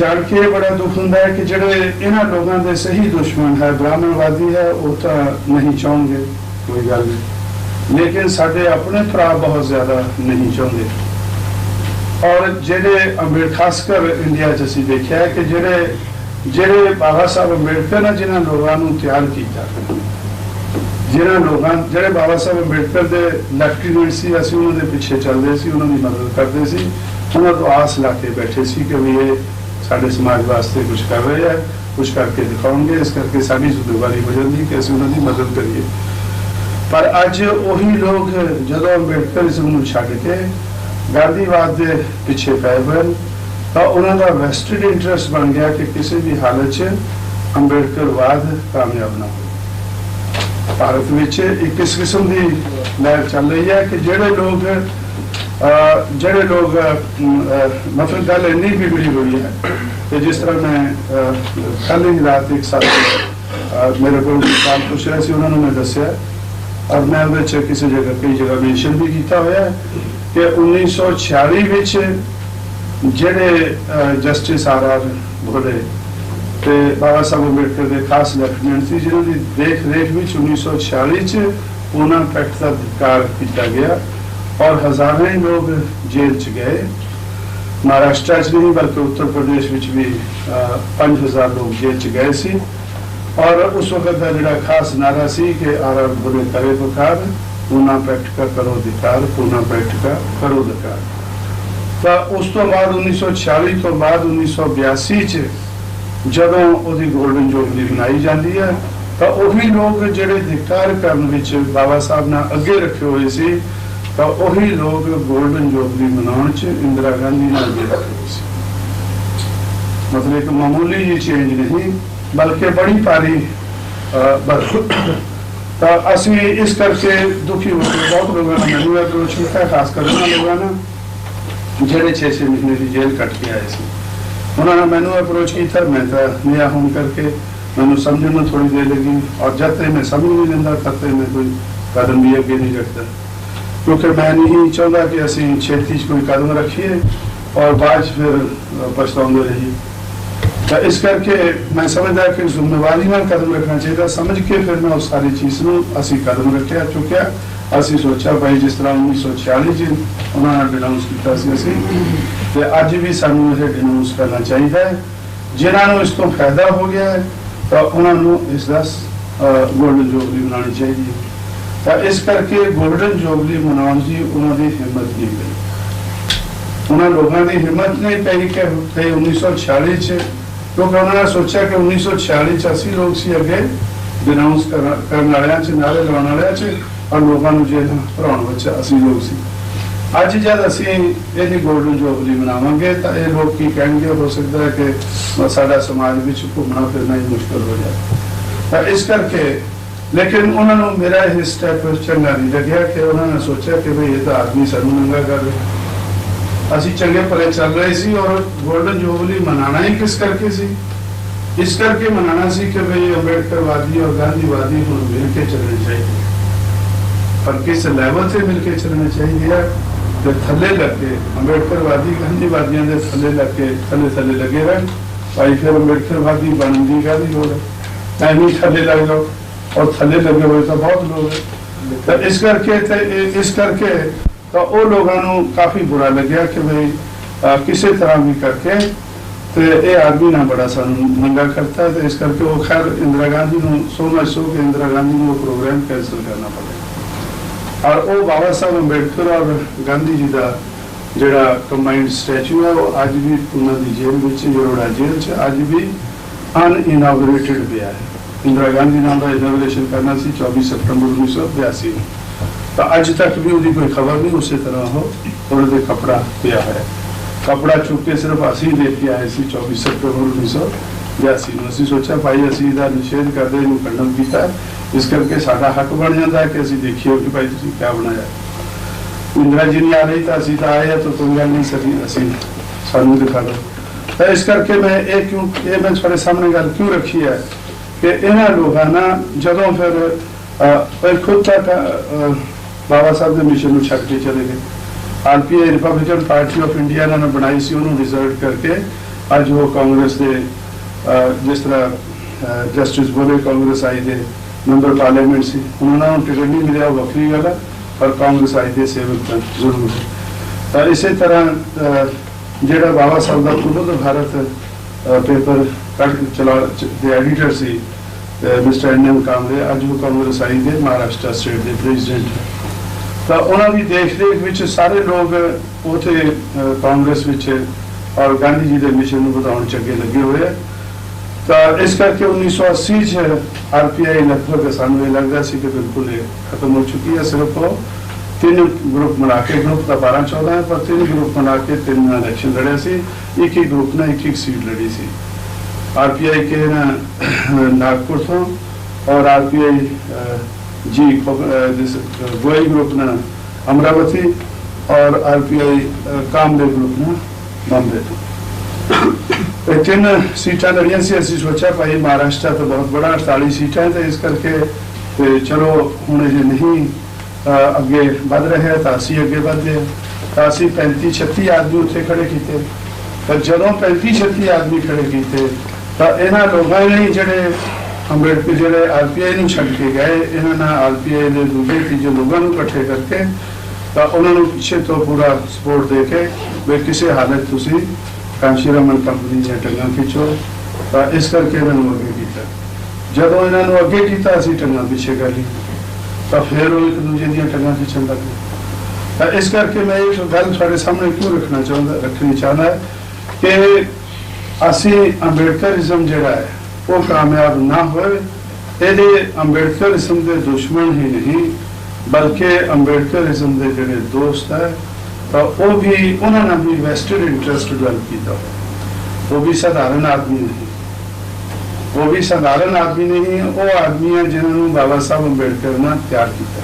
ਜਾਣ ਕੇ ਬੜਾ ਦੁੱਖ ਹੁੰਦਾ ਹੈ ਕਿ ਜਿਹੜੇ ਇਹਨਾਂ ਲੋਕਾਂ ਦੇ ਸਹੀ ਦੁਸ਼ਮਣ ਹੈ, ਬ੍ਰਾਹਮਣਵਾਦੀ ਹੈ, ਉਹ ਤਾਂ ਨਹੀਂ ਚਾਹੁੰਦੇ, ਕੋਈ ਗੱਲ ਨਹੀਂ। ਲੇਕਿਨ ਸਾਡੇ ਆਪਣੇ ਭਰਾ ਬਹੁਤ ਜ਼ਿਆਦਾ ਨਹੀਂ ਚਾਹੁੰਦੇ। ਔਰ ਜਿਹੜੇ ਅੰਬੇਡ ਖਾਸ ਕਰ ਇੰਡੀਆ 'ਚ ਅਸੀਂ ਦੇਖਿਆ ਕਿ ਜਿਹੜੇ ਜਿਹੜੇ ਬਾਬਾ ਸਾਹਿਬ ਅੰਬੇਡਕਰ ਨੇ ਜਿਨ੍ਹਾਂ ਲੋਕਾਂ ਨੂੰ ਤਿਆਰ ਕੀਤਾ ਜਿਹਨਾਂ ਲੋਕਾਂ, ਜਿਹੜੇ ਬਾਬਾ ਸਾਹਿਬ ਅੰਬੇਡਕਰ ਦੇ ਲੈਫਟੀਨੈਂਟ ਸੀ, ਅਸੀਂ ਉਹਨਾਂ ਦੇ ਪਿੱਛੇ ਚੱਲਦੇ ਸੀ, ਉਹਨਾਂ ਦੀ ਮਦਦ ਕਰਦੇ ਸੀ, ਉਹਨਾਂ ਤੋਂ ਆਸ ਲਾ ਕੇ ਬੈਠੇ ਸੀ ਕਿ ਵੀ ਇਹ ਸਾਡੇ ਸਮਾਜ ਵਾਸਤੇ ਕੁਝ ਕਰ ਰਹੇ ਆ ਕੁਝ ਕਰਕੇ ਦਿਖਾਉਣਗੇ, ਇਸ ਕਰਕੇ ਸਾਡੀ ਜ਼ਿੰਮੇਵਾਰੀ ਹੋ ਜਾਂਦੀ ਕਿ ਅਸੀਂ ਉਹਨਾਂ ਦੀ ਮਦਦ ਕਰੀਏ। ਪਰ ਅੱਜ ਉਹੀ ਲੋਕ ਜਦੋਂ ਅੰਬੇਡਕਰਿਜ਼ਮ ਨੂੰ ਛੱਡ ਕੇ ਗਾਂਧੀਵਾਦ ਦੇ ਪਿੱਛੇ ਪੈ ਗਏ, ਤਾਂ ਉਹਨਾਂ ਦਾ ਵੈਸਟਡ ਇੰਟਰਸਟ ਬਣ ਗਿਆ ਕਿ ਕਿਸੇ ਵੀ ਹਾਲਤ 'ਚ ਅੰਬੇਡਕਰਵਾਦ ਕਾਮਯਾਬ ਨਾ ਹੋਵੇ। ਭਾਰਤ ਵਿੱਚ ਇੱਕ ਇਸ ਕਿਸਮ ਦੀ ਲਹਿਰ ਚੱਲ ਰਹੀ ਹੈ ਕਿ ਜਿਹੜੇ ਲੋਕ ਜਿਹੜੇ ਲੋਕ ਮਤਲਬ ਗੱਲ ਇੰਨੀ ਵਿਗੜੀ ਹੋਈ ਹੈ ਕਿ ਜਿਸ ਤਰ੍ਹਾਂ ਮੈਂ ਅਹ, ਹੀ ਰਾਤ ਇੱਕ ਸਾਥੀ ਮੇਰੇ ਕੋਲ ਸਵਾਲ ਪੁੱਛ ਰਿਹਾ ਸੀ ਉਹਨਾਂ ਨੂੰ ਮੈਂ ਦੱਸਿਆ। ਔਰ ਮੈਂ ਉਹਦੇ ਚ ਕਿਸੇ ਜਗ੍ਹਾ ਕਈ ਜਗ੍ਹਾ ਮੈਂਸ਼ਨ ਵੀ ਕੀਤਾ ਹੋਇਆ ਕਿ 1946 ਵਿੱਚ ਜਿਹੜੇ ਜਸਟਿਸ ਆਰ ਆਰ ਬੋਲੇ ਤੇ ਬਾਬਾ ਸਾਹਿਬ ਅੰਬੇਡਕਰ ਦੇ ਖਾਸ ਲੈਫਟੀਨੈਂਟ ਸੀ ਜਿਹਨਾਂ ਦੀ ਦੇਖ ਰੇਖ ਵਿੱਚ 1946 ਚ ਉਹਨਾਂ ਪੈਕਟ ਦਾ ਅਧਿਕਾਰ ਕੀਤਾ ਗਿਆ। ਔਰ ਹਜ਼ਾਰਾਂ ਲੋਕ ਜੇਲ੍ਹ ਚ ਗਏ ਮਹਾਰਾਸ਼ਟਰ ਚ ਵੀ ਬਲਕਿ ਉੱਤਰ ਪ੍ਰਦੇਸ਼ ਵਿੱਚ ਵੀ 5000 ਲੋਕ ਜੇਲ੍ਹ ਚ ਗਏ ਸੀ ਔਰ ਉਸ ਵਕਤ ਦਾ ਜਿਹੜਾ ਖਾਸ ਨਾਰਾ ਸੀ ਕਿ ਆਰਮ ਬੁਰੇ ਕਰੇ ਤੋਂ ਕਾਰ ਪੂਨਾ ਪ੍ਰੈਕਟਿਕਾ ਕਰੋ ਦਿਕਾਰ ਪੂਨਾ ਪ੍ਰੈਕਟਿਕਾ ਕਰੋ ਦਿਕਾਰ ਤਾਂ ਉਸ ਤੋਂ ਬਾਅਦ 1946 ਤੋਂ ਬਾਅਦ 1982 ਚ ਜਦੋਂ ਉਹਦੀ ਗੋਲਡਨ ਜੁਬਲੀ ਬਣਾਈ ਜਾਂਦੀ ਹੈ ਤਾਂ ਉਹੀ ਲੋਕ ਜਿਹੜੇ ਦਿਕਾਰ ਕਰਨ ਵਿੱਚ ਬਾਬਾ ਸਾਹਿਬ ਨਾਲ ਅੱਗੇ ਰੱਖੇ ਹੋਏ ਸੀ ਤਾਂ ਉਹੀ ਲੋਕ ਗੋਲਡਨ ਜੁਬਲੀ ਮਨਾਉਣ ਚ ਇੰਦਰਾ ਗਾਂਧੀ ਨਾਲ ਅੱਗੇ ਰੱਖੇ ਸੀ। ਮਤਲਬ ਇੱਕ ਮਾਮੂਲੀ ਜਿਹੀ ਚੇਂਜ ਨਹੀਂ, ਬਲਕਿ ਬੜੀ ਭਾਰੀ ਤਾਂ ਅਸੀਂ ਇਸ ਕਰਕੇ ਦੁਖੀ ਹੋ ਕੇ ਬਹੁਤ ਲੋਕਾਂ ਨੇ ਮੈਨੂੰ ਅਪਰੋਚ ਕੀਤਾ, ਖਾਸ ਕਰ ਉਹਨਾਂ ਲੋਕਾਂ ਨੇ ਜਿਹੜੇ 6-6 ਮਹੀਨੇ ਦੀ ਜੇਲ੍ਹ ਕੱਟ ਕੇ ਆਏ ਸੀ। ਉਹਨਾਂ ਨੇ ਮੈਨੂੰ ਅਪਰੋਚ ਕੀਤਾ, ਮੈਂ ਤਾਂ ਨਿਆ ਹੋਣ ਕਰਕੇ ਮੈਨੂੰ ਸਮਝਣ ਨੂੰ ਥੋੜੀ ਦੇਰ ਲੱਗੀ, ਔਰ ਜਦ ਤੱਕ ਮੈਂ ਸਮਝ ਨਹੀਂ ਲੈਂਦਾ ਤਦ ਤੱਕ ਮੈਂ ਕੋਈ ਕਦਮ ਵੀ ਅੱਗੇ ਨਹੀਂ ਰੱਖਦਾ। ਕਿਉਂਕਿ ਮੈਂ ਨਹੀਂ ਚਾਹੁੰਦਾ ਕਿ ਅਸੀਂ ਛੇਤੀ 'ਚ ਕੋਈ ਕਦਮ ਰੱਖੀਏ ਔਰ ਬਾਅਦ 'ਚ ਫਿਰ ਪਛਤਾਉਂਦੇ ਰਹੀਏ। ਤਾਂ ਇਸ ਕਰਕੇ ਮੈਂ ਸਮਝਦਾ ਕਿ ਜ਼ਿੰਮੇਵਾਰੀ ਨਾਲ ਕਦਮ ਰੱਖਣਾ ਚਾਹੀਦਾ। ਸਮਝ ਕੇ ਫਿਰ ਮੈਂ ਉਸ ਸਾਰੀ ਚੀਜ਼ ਨੂੰ ਅਸੀਂ ਕਦਮ ਰੱਖਿਆ, ਚੁੱਕਿਆ। ਅਸੀਂ ਸੋਚਿਆ ਭਾਈ ਜਿਸ ਤਰ੍ਹਾਂ 1946 ਚ ਉਹਨਾਂ ਨੇ ਡਿਨਾਉਂਸ ਕੀਤਾ ਸੀ ਅਸੀਂ। ਤੇ ਅੱਜ ਵੀ ਸਾਨੂੰ ਇਹ ਡਿਨਾਉਂਸ ਕਰਨਾ ਚਾਹੀਦਾ ਹੈ। ਜਿਨ੍ਹਾਂ ਨੂੰ ਇਸ ਤੋਂ ਫਾਇਦਾ ਹੋ ਗਿਆ ਹੈ, ਤਾਂ ਉਹਨਾਂ ਨੂੰ ਇਸ ਦਾ ਗੋਲਡਨ ਜੋਬਲੀ ਬਣਾਉਣੀ ਚਾਹੀਦੀ ਹੈ। ਤਾਂ ਇਸ ਕਰਕੇ ਗੋਲਡਨ ਜੋਬਲੀ ਮਨਾਉਣ ਦੀ ਉਹਨਾਂ ਦੀ ਹਿੰਮਤ ਨਹੀਂ ਪਈ। ਉਹਨਾਂ ਲੋਕਾਂ ਦੀ ਹਿੰਮਤ ਨਹੀਂ ਪਈ ਕਿ ਤੇ 1946 ਚ ਕਿਉਂਕਿ ਉਹਨਾਂ ਨੇ ਸੋਚਿਆ ਕਿ 1946 ਚ ਅਸੀਂ ਲੋਕ ਸੀ ਅੱਗੇ ਡਿਨਾਉਂਸ ਕਰਨ ਵਾਲਿਆਂ ਚ ਨਾਰੇ ਲਾਉਣ ਵਾਲਿਆਂ ਚ ਔਰ ਲੋਕਾਂ ਨੂੰ ਜੇਲ੍ਹ ਭਰਾਉਣ ਵਿੱਚ ਅਸੀਂ ਲੋਕ ਸੀ। ਅੱਜ ਜਦ ਅਸੀਂ ਇਹਦੀ ਗੋਲਡਨ ਜੋਬਲੀ ਮਨਾਵਾਂਗੇ ਤਾਂ ਇਹ ਲੋਕ ਕੀ ਕਹਿਣਗੇ? ਹੋ ਸਕਦਾ ਹੈ ਕਿ ਸਾਡਾ ਸਮਾਜ ਵਿੱਚ ਘੁੰਮਣਾ ਫਿਰਨਾ ਹੀ ਮੁਸ਼ਕਲ ਹੋ ਜਾਏ। ਤਾਂ ਇਸ ਕਰਕੇ ਲੇਕਿਨ ਉਹਨਾਂ ਨੂੰ ਮੇਰਾ ਇਹ ਸਟੈਪ ਚੰਗਾ ਨਹੀਂ ਲੱਗਿਆ ਕਿ ਉਹਨਾਂ ਨੇ ਸੋਚਿਆ ਕਿ ਭਈ ਇਹ ਤਾਂ ਆਦਮੀ ਸਾਨੂੰ ਨੰਗਾ ਕਰ ਰਿਹਾ। ਅਸੀਂ ਚੰਗੇ ਭਲੇ ਚੱਲ ਰਹੇ ਸੀ ਔਰ ਗੋਲਡਨ ਜੁਬਲੀ ਮਨਾਣਾ ਹੀ ਕਿਸ ਕਰਕੇ ਸੀ? ਇਸ ਕਰਕੇ ਮਨਾਣਾ ਸੀ ਕਿ ਭਈ ਅੰਬੇਡਕਰਵਾਦੀ ਔਰ ਗਾਂਧੀਵਾਦੀ ਹੁਣ ਮਿਲ ਕੇ ਚੱਲਣੇ ਚਾਹੀਦੇ ਪਰ ਕਿਸ ਲੈਵਲ ਤੇ ਮਿਲ ਕੇ ਚੱਲਣੇ ਚਾਹੀਦੇ ਆ? ਤੇ ਥੱਲੇ ਲੱਗੇ ਕੇ ਅੰਬੇਡਕਰਵਾਦੀ ਗਾਂਧੀਵਾਦੀਆਂ ਦੇ ਥੱਲੇ ਲੱਗ ਕੇ ਥੱਲੇ ਥੱਲੇ ਲੱਗੇ ਰਹਿਣ, ਭਾਈ ਫਿਰ ਅੰਬੇਡਕਰਵਾਦੀ ਬਣਨ ਦੀ ਕਾਹਦੀ ਲੋੜ ਹੈ ਐਵੇਂ ਥੱਲੇ ਲੱਗ ਜਾਓ। ਔਰ ਥੱਲੇ ਲੱਗੇ ਹੋਏ ਤਾਂ ਬਹੁਤ ਲੋਕ ਤਾਂ ਇਸ ਕਰਕੇ ਤੇ ਇਸ ਕਰਕੇ ਤਾਂ ਉਹ ਲੋਕਾਂ ਨੂੰ ਕਾਫੀ ਬੁਰਾ ਲੱਗਿਆ ਕਿ ਭਈ ਕਿਸੇ ਤਰ੍ਹਾਂ ਵੀ ਕਰਕੇ ਤੇ ਇਹ ਆਦਮੀ ਨਾ ਬੜਾ ਸਾਨੂੰ ਮੰਗਾ ਕਰਤਾ ਤੇ ਇਸ ਕਰਕੇ ਉਹ ਖੈਰ ਇੰਦਰਾ ਗਾਂਧੀ ਨੂੰ ਸੋ ਸੋ ਕਿ ਇੰਦਰਾ ਗਾਂਧੀ ਨੂੰ ਉਹ ਪ੍ਰੋਗਰਾਮ ਕੈਂਸਲ ਕਰਨਾ ਪੜਿਆ। ਔਰ ਉਹ ਬਾਬਾ ਸਾਹਿਬ ਅੰਬੇਡਕਰ ਔਰ ਗਾਂਧੀ ਜੀ ਦਾ ਜਿਹੜਾ ਕੰਬਾਈਨਡ ਸਟੈਚੂ ਹੈ, ਉਹ ਅੱਜ ਵੀ ਉਹਨਾਂ ਦੀ ਜੇਲ੍ਹ ਵਿੱਚ, ਜਰੋੜਾ ਜੇਲ੍ਹ 'ਚ ਅੱਜ ਵੀ ਅਨਇਨੋਗਰੇਟਡ ਪਿਆ ਹੈ। ਇੰਦਰਾ ਗਾਂਧੀ ਨਾਲ ਦਾ ਇਨੋਗ੍ਰੇਸ਼ਨ ਕਰਨਾ ਸੀ 24 ਸਤੰਬਰ 1982 ਤਾਂ ਅੱਜ ਤੱਕ ਵੀ ਉਹਦੀ ਕੋਈ ਖਬਰ ਨਹੀਂ ਉਸੇ ਤਰ੍ਹਾਂ ਉਹ ਉਹਦੇ ਕਪੜਾ ਪਿਆ ਹੈ ਕਪੜਾ ਚੁੱਕ ਕੇ ਸਿਰਫ ਅਸੀਂ ਦੇਖ ਕੇ ਆਏ ਸੀ 24 ਸਤੰਬਰ 1982 ਨੂੰ ਅਸੀਂ ਸੋਚਿਆ ਭਾਈ ਅਸੀਂ ਇਹਦਾ ਨਿਸ਼ੇਧ ਕਰਦੇ ਇਹਨੂੰ ਖੰਡਨ ਕੀਤਾ ਇਸ ਕਰਕੇ ਸਾਡਾ ਹੱਕ ਬਣ ਜਾਂਦਾ ਕਿ ਅਸੀਂ ਦੇਖੀਏ ਕਿ ਭਾਈ ਤੁਸੀਂ ਕੀ ਬਣਾਇਆ ਇੰਦਰਾ ਜੀ ਨਹੀਂ ਆ ਰਹੀ ਤਾਂ ਅਸੀਂ ਤਾਂ ਆਏ ਤਾਂ ਕੋਈ ਗੱਲ ਨਹੀਂ ਸਕੀ ਅਸੀਂ ਸਾਨੂੰ ਦਿਖਾ ਦਿਓ ਤਾਂ ਇਸ ਕਰਕੇ ਮੈਂ ਇਹ ਕਿਉਂ ਇਹ ਮੈਂ ਤੁਹਾਡੇ ਸਾਹਮਣੇ ਗੱਲ ਕਿਉਂ ਰੱਖੀ ਹੈ ਕਿ ਇਹਨਾਂ ਲੋਕਾਂ ਨਾਲ ਜਦੋਂ ਫਿਰ ਅਹ, ਖੁਦ ਤੱਕ ਬਾਬਾ ਸਾਹਿਬ ਦੇ ਮਿਸ਼ਨ ਨੂੰ ਛੱਡ ਕੇ ਚਲੇ ਗਏ। RPI Republican party of India ਨੇ ਬਣਾਈ ਸੀ ਉਹਨੂੰ ਰਿਜ਼ਰਵ ਕਰਕੇ ਅੱਜ ਉਹ ਕਾਂਗਰਸ ਦੇ ਜਿਸ ਤਰ੍ਹਾਂ ਜਸਟਿਸ ਬੋਲੇ ਕਾਂਗਰਸ ਆਈ ਦੇ ਮੈਂਬਰ ਪਾਰਲੀਮੈਂਟ ਸੀ ਉਹਨਾਂ ਨੂੰ ਟਿਕਟ ਨਹੀਂ ਮਿਲਿਆ ਉਹ ਵੱਖਰੀ ਗੱਲ ਹੈ ਪਰ ਕਾਂਗਰਸ ਆਈ ਦੇ ਸੇਵਕ ਜ਼ਰੂਰ ਤਾਂ ਇਸੇ ਤਰ੍ਹਾਂ ਜਿਹੜਾ ਬਾਬਾ ਸਾਹਿਬ ਦਾ ਖੁਦ ਭਾਰਤ ਪੇਪਰ ਕੱਢ ਕੇ ਚਲਾ ਚ- ਦੇ ਐਡੀਟਰ ਸੀ ਮਿਸਟਰ ਐਨ ਐਮ ਅੱਜ ਉਹ ਕਾਂਗਰਸ ਆਈ ਦੇ ਮਹਾਰਾਸ਼ਟਰ ਸਟੇਟ ਦੇ ਪ੍ਰੈਜ਼ੀਡੈਂਟ। ਤਾਂ ਉਹਨਾਂ ਦੀ ਦੇਖ ਰੇਖ ਵਿੱਚ ਸਾਰੇ ਲੋਕ ਉਥੇ ਕਾਂਗਰਸ ਵਿੱਚ ਔਰ ਗਾਂਧੀ ਜੀ ਦੇ ਮਿਸ਼ਨ ਨੂੰ ਵਧਾਉਣ ਚ ਅੱਗੇ ਲੱਗੇ ਹੋਏ ਆ। ਤਾਂ ਇਸ ਕਰਕੇ 1980 ਚ ਆਰਪੀਆਈ ਲਗਭਗ ਸਾਨੂੰ ਇਹ ਲੱਗਦਾ ਸੀ ਕਿ ਬਿਲਕੁਲ ਇਹ ਖਤਮ ਹੋ ਚੁੱਕੀ ਹੈ ਸਿਰਫ ਉਹ। ਤਿੰਨ ਗਰੁੱਪ ਬਣਾ ਕੇ, ਗਰੁੱਪ ਦਾ 12 14 ਹੈ, ਪਰ ਤਿੰਨ ਗਰੁੱਪ ਬਣਾ ਕੇ ਤਿੰਨ ਇਲੈਕਸ਼ਨ ਲੜਿਆ ਸੀ। ਇੱਕ ਹੀ ਗਰੁੱਪ ਨੇ ਇੱਕ ਇੱਕ ਸੀਟ ਲੜੀ ਸੀ। आरपीआई के ना नागपुर थो और आरपीआई जी खो- अ, जिस गोयल ग्रुप ना अमरावती और आरपीआई कामले ग्रुप ना बॉम्बे तो ਇਹ ਤਿੰਨ ਸੀਟਾਂ ਲੜੀਆਂ ਸੀ ਅਸੀਂ ਸੋਚਿਆ ਭਾਈ ਮਹਾਰਾਸ਼ਟਰ ਤਾਂ ਬਹੁਤ ਬੜਾ 48 ਸੀਟਾਂ ਹੈ ਤੇ ਇਸ ਕਰਕੇ ਤੇ ਚਲੋ ਹੁਣ ਇਹ ਨਹੀਂ ਅ, ਅੱਗੇ ਵੱਧ ਰਿਹਾ ਤਾਂ ਅਸੀਂ ਅੱਗੇ ਵਧਦੇ ਹਾਂ। ਤਾਂ ਅਸੀਂ 35 36 ਆਦਮੀ ਉੱਥੇ ਖੜੇ ਕੀਤੇ ਪਰ ਜਦੋਂ 35 36 ਆਦਮੀ ਖੜੇ ਕੀਤੇ ਤਾਂ ਇਹਨਾਂ ਲੋਕਾਂ ਨੇ ਜਿਹੜੇ ਅੰਬੇਡਕਰ ਜਿਹੜੇ ਆਰਪੀਆਈ ਨੂੰ ਛੱਡ ਕੇ ਗਏ, ਇਹਨਾਂ ਨੇ ਆਰਪੀਆਈ ਦੇ ਦੂਜੇ ਤੀਜੇ ਲੋਕਾਂ ਨੂੰ ਇਕੱਠੇ ਕਰਕੇ ਤਾਂ ਉਹਨਾਂ ਨੂੰ ਪਿੱਛੇ ਤੋਂ ਪੂਰਾ ਸਪੋਰਟ ਦੇ ਕੇ ਵੀ ਕਿਸੇ ਹਾਲਤ ਤੁਸੀਂ ਕਾਂਸ਼ੀ ਰਮਨ ਕੰਪਨੀ ਦੀਆਂ ਟੰਗਾਂ ਖਿੱਚੋ, ਤਾਂ ਇਸ ਕਰਕੇ ਇਹਨਾਂ ਨੂੰ ਅੱਗੇ ਕੀਤਾ। ਜਦੋਂ ਇਹਨਾਂ ਨੂੰ ਅੱਗੇ ਕੀਤਾ, ਅਸੀਂ ਟੰਗਾਂ ਪਿੱਛੇ ਕਰ ਲਈ ਤਾਂ ਫਿਰ ਉਹ ਇੱਕ ਦੂਜੇ ਦੀਆਂ ਟੰਗਾਂ ਖਿੱਚਣ ਲੱਗੇ ਤਾਂ ਇਸ ਕਰਕੇ ਮੈਂ ਇਹ ਗੱਲ ਤੁਹਾਡੇ ਸਾਹਮਣੇ ਕਿਉਂ ਰੱਖਣਾ ਚਾਹੁੰਦਾ ਰੱਖਣੀ ਚਾਹੁੰਦਾ ਕਿ ਅਸੀਂ ਅੰਬੇਡਕਰਿਜ਼ਮ ਜਿਹੜਾ ਹੈ, ਉਹ ਕਾਮਯਾਬ ਨਾ ਹੋਏ, ਇਹਦੇ ਅੰਬੇਡਕਰਿਜ਼ਮ ਦੇ ਦੁਸ਼ਮਣ ਹੀ ਨਹੀਂ, ਬਲਕਿ ਅੰਬੇਡਕਰਿਜ਼ਮ ਦੇ ਜਿਹੜੇ ਦੋਸਤ ਹੈ, ਤਾਂ ਉਹ ਵੀ ਉਹਨਾਂ ਨਾਲ ਵੀ ਵੈਸਟਡ ਇੰਟਰਸਟ ਡਿਵੈਲਪ ਕੀਤਾ ਉਹ ਵੀ ਸਧਾਰਨ ਆਦਮੀ ਨਹੀਂ। ਉਹ ਵੀ ਸਧਾਰਨ ਆਦਮੀ ਨਹੀਂ, ਉਹ ਆਦਮੀ ਹੈ ਜਿਨ੍ਹਾਂ ਨੂੰ ਬਾਬਾ ਸਾਹਿਬ ਅੰਬੇਡਕਰ ਨੇ ਤਿਆਰ ਕੀਤਾ